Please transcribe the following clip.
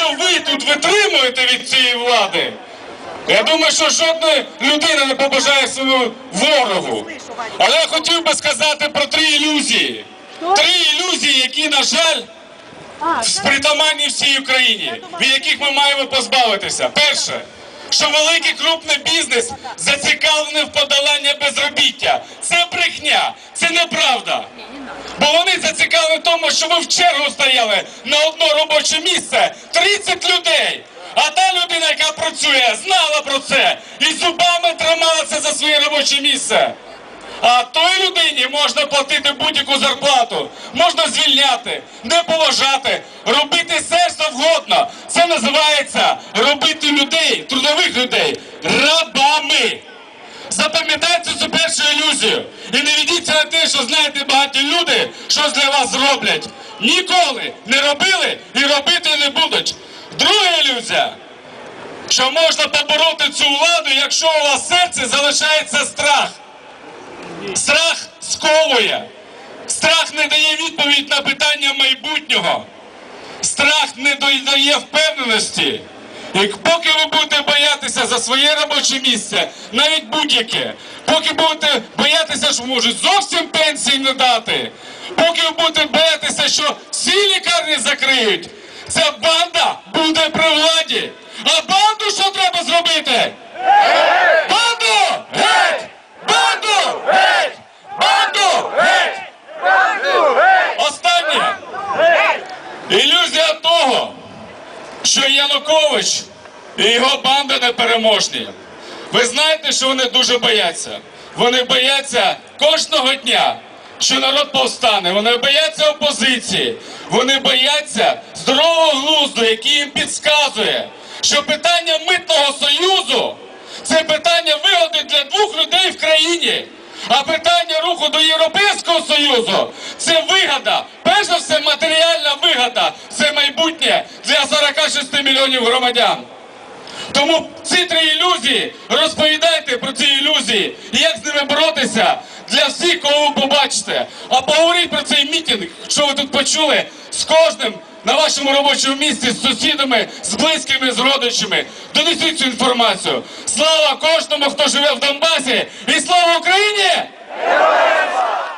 що ви тут витримуєте від цієї влади, я думаю, що жодна людина не побажає своєму ворогу. Але я хотів би сказати про три ілюзії. Три ілюзії, які, на жаль, притаманні всій Україні, від яких ми маємо позбавитися. Перше, що великий крупний бізнес зацікавлений в подоланні безробіття. Це брехня, неправда. Бо вони зацікавлені в тому, що ви в чергу стояли на одне робоче місце 30 людей. А та людина, яка працює, знала про це і зубами трималася за своє робоче місце. А той людині можна платити будь-яку зарплату, можна звільняти, не поважати, робити все що завгодно. Це називається робити людей, трудових людей, рабами. Запам'ятайте цю першу ілюзію. І не ведіться на те, що знаєте багаті люди, щось для вас зроблять. Ніколи не робили і робити не будуть. Друга ілюзія, що можна побороти цю владу, якщо у вас в серці залишається страх. Страх сковує. Страх не дає відповідь на питання майбутнього. Страх не дає впевненості. І поки ви будете боятися за своє робоче місце, навіть будь-яке, поки будете боятися, що можуть зовсім пенсії не дати, поки ви будете боятися, що всі лікарні закриють, ця що Янукович і його банда непереможні. Ви знаєте, що вони дуже бояться. Вони бояться кожного дня, що народ повстане. Вони бояться опозиції. Вони бояться здорового глузду, який їм підказує, що питання митного союзу це питання вигоди для двох людей в країні. А питання руху до Європейського Союзу це вигода. Перш за все, матеріальна вигода. Це майбутнє для 46 мільйонів громадян. Тому ці три ілюзії розповідайте про ці ілюзії як з ними боротися для всіх, кого ви побачите. А поговоріть про цей мітинг, що ви тут почули з кожним на вашому робочому місці, з сусідами, з близькими, з родичами. Донесіть цю інформацію. Слава кожному, хто живе в Донбасі, і слава Україні!